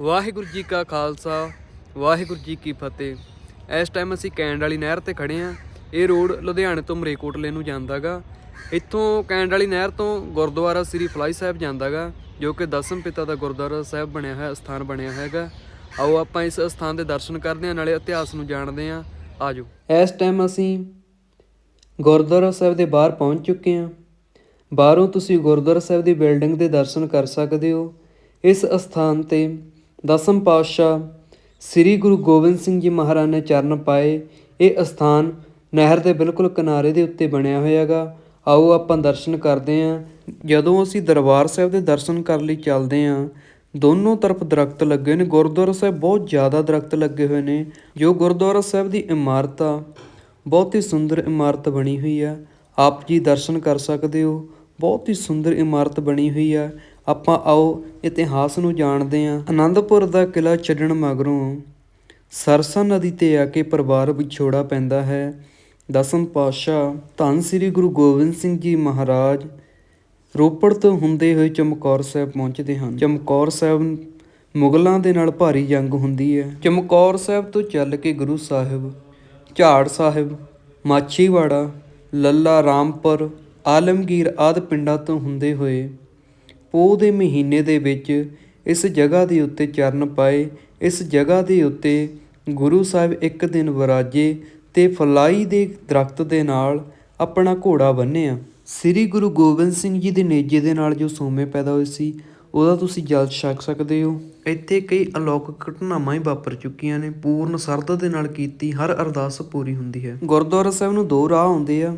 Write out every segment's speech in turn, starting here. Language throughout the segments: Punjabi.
ਵਾਹਿਗੁਰੂ ਜੀ ਕਾ ਖਾਲਸਾ, ਵਾਹਿਗੁਰੂ ਜੀ ਕੀ ਫਤਿਹ। ਇਸ ਟਾਈਮ ਅਸੀਂ ਕੈਂਡ ਵਾਲੀ ਨਹਿਰ ਤੇ ਖੜੇ ਆਂ ਇਹ ਰੋਡ ਲੁਧਿਆਣੇ ਤੋਂ ਮਰੇਕੋਟਲੇ ਨੂੰ ਜਾਂਦਾਗਾ। ਇੱਥੋਂ ਕੈਂਡ ਵਾਲੀ ਨਹਿਰ ਤੋਂ ਗੁਰਦੁਆਰਾ ਸ੍ਰੀ ਫਲਾਈ ਸਾਹਿਬ ਜਾਂਦਾਗਾ, ਜੋ ਕਿ ਦਸਮ ਪਿਤਾ ਦਾ ਗੁਰਦੁਆਰਾ ਸਾਹਿਬ ਬਣਿਆ ਹੋਇਆ, ਸਥਾਨ ਬਣਿਆ ਹੈਗਾ। ਆਓ ਆਪਾਂ ਇਸ ਸਥਾਨ ਦੇ ਦਰਸ਼ਨ ਕਰਦੇ ਆਂ ਨਾਲੇ ਇਤਿਹਾਸ ਨੂੰ ਜਾਣਦੇ ਆਂ ਆਜੋ। ਇਸ ਟਾਈਮ ਅਸੀਂ ਗੁਰਦੁਆਰਾ ਸਾਹਿਬ ਦੇ ਬਾਹਰ ਪਹੁੰਚ ਚੁੱਕੇ ਆਂ ਬਾਹਰੋਂ ਤੁਸੀਂ ਗੁਰਦੁਆਰਾ ਸਾਹਿਬ ਦੀ ਬਿਲਡਿੰਗ ਦੇ ਦਰਸ਼ਨ ਕਰ ਸਕਦੇ ਹੋ। ਇਸ ਅਸਥਾਨ ਤੇ ਦਸਮ ਪਾਤਸ਼ਾਹ ਸ੍ਰੀ ਗੁਰੂ ਗੋਬਿੰਦ ਸਿੰਘ ਜੀ ਮਹਾਰਾਜ ਨੇ ਚਰਨ ਪਾਏ। ਇਹ ਅਸਥਾਨ ਨਹਿਰ ਦੇ ਬਿਲਕੁਲ ਕਿਨਾਰੇ ਦੇ ਉੱਤੇ ਬਣਿਆ ਹੋਇਆ ਹੋਇਆਗਾ। ਆਓ ਆਪਾਂ ਦਰਸ਼ਨ ਕਰਦੇ ਹਾਂ। ਜਦੋਂ ਅਸੀਂ ਦਰਬਾਰ ਸਾਹਿਬ ਦੇ ਦਰਸ਼ਨ ਕਰਨ ਲਈ ਚੱਲਦੇ ਹਾਂ, ਦੋਨੋਂ ਤਰਫ ਦਰਖਤ ਲੱਗੇ ਨੇ। ਗੁਰਦੁਆਰਾ ਸਾਹਿਬ ਬਹੁਤ ਜ਼ਿਆਦਾ ਦਰਖਤ ਲੱਗੇ ਹੋਏ ਨੇ, ਜੋ ਗੁਰਦੁਆਰਾ ਸਾਹਿਬ ਦੀ ਇਮਾਰਤ ਆ, ਬਹੁਤ ਹੀ ਸੁੰਦਰ ਇਮਾਰਤ ਬਣੀ ਹੋਈ ਆ। ਆਪ ਜੀ ਦਰਸ਼ਨ ਕਰ ਸਕਦੇ ਹੋ। ਬਹੁਤ ਹੀ ਸੁੰਦਰ ਇਮਾਰਤ ਬਣੀ ਹੋਈ ਆ। ਆਪਾਂ ਆਓ ਇਤਿਹਾਸ ਨੂੰ ਜਾਣਦੇ ਹਾਂ। ਆਨੰਦਪੁਰ ਦਾ ਕਿਲਾ ਛੱਡਣ ਮਗਰੋਂ ਸਰਸਾ ਨਦੀ ਤੇ ਆ ਕੇ ਪਰਿਵਾਰ ਵਿਛੋੜਾ ਪੈਂਦਾ ਹੈ। ਦਸਮ ਪਾਤਸ਼ਾਹ ਧੰਨ ਸ੍ਰੀ ਗੁਰੂ ਗੋਬਿੰਦ ਸਿੰਘ ਜੀ ਮਹਾਰਾਜ ਰੋਪੜ ਤੋਂ ਹੁੰਦੇ ਹੋਏ ਚਮਕੌਰ ਸਾਹਿਬ ਪਹੁੰਚਦੇ ਹਨ। ਚਮਕੌਰ ਸਾਹਿਬ ਮੁਗਲਾਂ ਦੇ ਨਾਲ ਭਾਰੀ ਜੰਗ ਹੁੰਦੀ ਹੈ। ਚਮਕੌਰ ਸਾਹਿਬ ਤੋਂ ਚੱਲ ਕੇ ਗੁਰੂ ਸਾਹਿਬ, ਝਾੜ ਸਾਹਿਬ, ਮਾਛੀਵਾੜਾ, ਲੱਲਾ ਰਾਮਪੁਰ, ਆਲਮਗੀਰ ਆਦਿ ਪਿੰਡਾਂ ਤੋਂ ਹੁੰਦੇ ਹੋਏ ਪੋਹ ਦੇ ਮਹੀਨੇ ਦੇ ਵਿੱਚ ਇਸ ਜਗ੍ਹਾ ਦੇ ਉੱਤੇ ਚਰਨ ਪਾਏ। ਇਸ ਜਗ੍ਹਾ ਦੇ ਉੱਤੇ ਗੁਰੂ ਸਾਹਿਬ ਇੱਕ ਦਿਨ ਵਿਰਾਜੇ ਤੇ ਫਲਾਈ ਦੇ ਦਰਖਤ ਦੇ ਨਾਲ ਆਪਣਾ ਘੋੜਾ ਬੰਨਿਆ ਸ੍ਰੀ ਗੁਰੂ ਗੋਬਿੰਦ ਸਿੰਘ ਜੀ ਦੇ ਨੇਜੇ ਦੇ ਨਾਲ ਜੋ ਸੋਮੇ ਪੈਦਾ ਹੋਏ ਸੀ, ਉਹਦਾ ਤੁਸੀਂ ਜਲ ਛਕ ਸਕਦੇ ਹੋ। ਇੱਥੇ ਕਈ ਅਲੌਕਿਕ ਘਟਨਾਵਾਂ ਹੀ ਵਾਪਰ ਚੁੱਕੀਆਂ ਨੇ। ਪੂਰਨ ਸਰਦਾ ਦੇ ਨਾਲ ਕੀਤੀ ਹਰ ਅਰਦਾਸ ਪੂਰੀ ਹੁੰਦੀ ਹੈ। ਗੁਰਦੁਆਰਾ ਸਾਹਿਬ ਨੂੰ ਦੋ ਰਾਹ ਆਉਂਦੇ ਆ।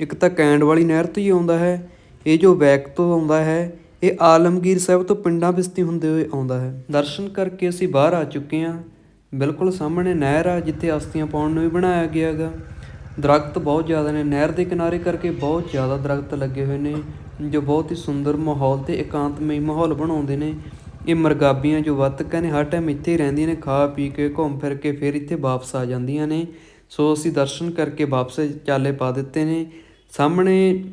ਇੱਕ ਤਾਂ ਕੈਂਡ ਵਾਲੀ ਨਹਿਰ ਤੋਂ ਹੀ ਆਉਂਦਾ ਹੈ। ਇਹ ਜੋ ਬੈਕ ਤੋਂ ਆਉਂਦਾ ਹੈ ਇਹ ਆਲਮਗੀਰ ਸਾਹਿਬ ਤੋਂ ਪਿੰਡਾਂ ਬਿਸਤੀ ਹੁੰਦੇ ਹੋਏ ਆਉਂਦਾ ਹੈ। ਦਰਸ਼ਨ ਕਰਕੇ ਅਸੀਂ ਬਾਹਰ ਆ ਚੁੱਕੇ ਹਾਂ। ਬਿਲਕੁਲ ਸਾਹਮਣੇ ਨਹਿਰ ਆ, ਜਿੱਥੇ ਅਸਤੀਆਂ ਪਾਉਣ ਨੂੰ ਵੀ ਬਣਾਇਆ ਗਿਆ ਹੈਗਾ। ਦਰਖਤ ਬਹੁਤ ਜ਼ਿਆਦਾ ਨੇ। ਨਹਿਰ ਦੇ ਕਿਨਾਰੇ ਕਰਕੇ ਬਹੁਤ ਜ਼ਿਆਦਾ ਦਰਖਤ ਲੱਗੇ ਹੋਏ ਨੇ, ਜੋ ਬਹੁਤ ਹੀ ਸੁੰਦਰ ਮਾਹੌਲ ਤੇ ਇਕਾਂਤਮਈ ਮਾਹੌਲ ਬਣਾਉਂਦੇ ਨੇ। ਇਹ ਮਰਗਾਬੀਆਂ ਜੋ ਵੱਤਕਾਂ ਨੇ, ਹਰ ਟਾਈਮ ਇੱਥੇ ਹੀ ਰਹਿੰਦੀਆਂ ਨੇ, ਖਾ ਪੀ ਕੇ, ਘੁੰਮ ਫਿਰ ਕੇ ਫਿਰ ਇੱਥੇ ਵਾਪਸ ਆ ਜਾਂਦੀਆਂ ਨੇ। ਸੋ ਅਸੀਂ ਦਰਸ਼ਨ ਕਰਕੇ ਵਾਪਸ ਚਾਲੇ ਪਾ ਦਿੱਤੇ ਨੇ। ਸਾਹਮਣੇ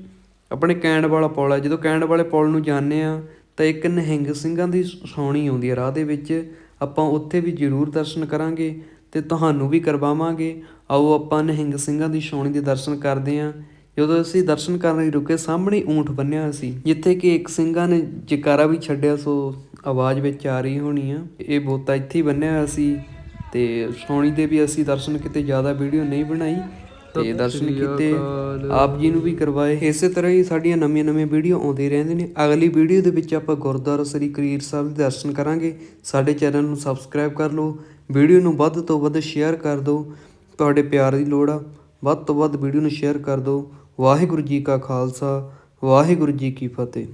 ਆਪਣੇ ਕੈਂਡ ਵਾਲਾ ਪੁਲ ਹੈ ਜਦੋਂ ਕੈਂਡ ਵਾਲੇ ਪੁਲ ਨੂੰ ਜਾਂਦੇ ਹਾਂ ਤਾਂ ਇੱਕ ਨਿਹੰਗ ਸਿੰਘਾਂ ਦੀ ਸਾਉਣੀ ਆਉਂਦੀ ਹੈ ਰਾਹ ਦੇ ਵਿੱਚ। ਆਪਾਂ ਉੱਥੇ ਵੀ ਜ਼ਰੂਰ ਦਰਸ਼ਨ ਕਰਾਂਗੇ ਅਤੇ ਤੁਹਾਨੂੰ ਵੀ ਕਰਵਾਵਾਂਗੇ। ਆਓ ਆਪਾਂ ਨਿਹੰਗ ਸਿੰਘਾਂ ਦੀ ਛਾਉਣੀ ਦੇ ਦਰਸ਼ਨ ਕਰਦੇ ਹਾਂ ਜਦੋਂ ਅਸੀਂ ਦਰਸ਼ਨ ਕਰਨ ਲਈ ਰੁਕੇ, ਸਾਹਮਣੇ ਊਂਠ ਬੰਨਿਆ ਹੋਇਆ ਸੀ, ਜਿੱਥੇ ਕਿ ਇੱਕ ਸਿੰਘਾਂ ਨੇ ਜਕਾਰਾ ਵੀ ਛੱਡਿਆ, ਸੋ ਆਵਾਜ਼ ਵਿੱਚ ਆ ਰਹੀ ਹੋਣੀ ਆ। ਇਹ ਬੋਤਾ ਇੱਥੇ ਹੀ ਬੰਨਿਆ ਹੋਇਆ ਸੀ ਤੇ ਛਾਉਣੀ ਦੇ ਵੀ ਅਸੀਂ ਦਰਸ਼ਨ ਕਿਤੇ ਜ਼ਿਆਦਾ ਵੀਡੀਓ ਨਹੀਂ ਬਣਾਈ। ਤੇ ਦਰਸ਼ਨ ਕੀਤੇ ਆਪ ਜੀ ਨੂੰ ਵੀ ਕਰਵਾਏ। ਇਸੇ ਤਰ੍ਹਾਂ ਹੀ ਸਾਡੀਆਂ ਨਵੀਆਂ ਨਵੀਆਂ ਵੀਡੀਓ ਆਉਂਦੇ ਰਹਿੰਦੇ ਨੇ। ਅਗਲੀ ਵੀਡੀਓ ਦੇ ਵਿੱਚ ਆਪਾਂ ਗੁਰਦੁਆਰਾ ਸ੍ਰੀ ਕਰੀਰ ਸਾਹਿਬ ਦੇ ਦਰਸ਼ਨ ਕਰਾਂਗੇ। ਸਾਡੇ ਚੈਨਲ ਨੂੰ ਸਬਸਕ੍ਰਾਈਬ ਕਰ ਲਓ। ਵੀਡੀਓ ਨੂੰ ਵੱਧ ਤੋਂ ਵੱਧ ਸ਼ੇਅਰ ਕਰ ਦਿਓ। ਤੁਹਾਡੇ ਪਿਆਰ ਦੀ ਲੋੜ ਆ। ਵੱਧ ਤੋਂ ਵੱਧ ਵੀਡੀਓ ਨੂੰ ਸ਼ੇਅਰ ਕਰ ਦਿਓ। ਵਾਹਿਗੁਰੂ ਜੀ ਕਾ ਖਾਲਸਾ। ਵਾਹਿਗੁਰੂ ਜੀ ਕੀ ਫਤਿਹ।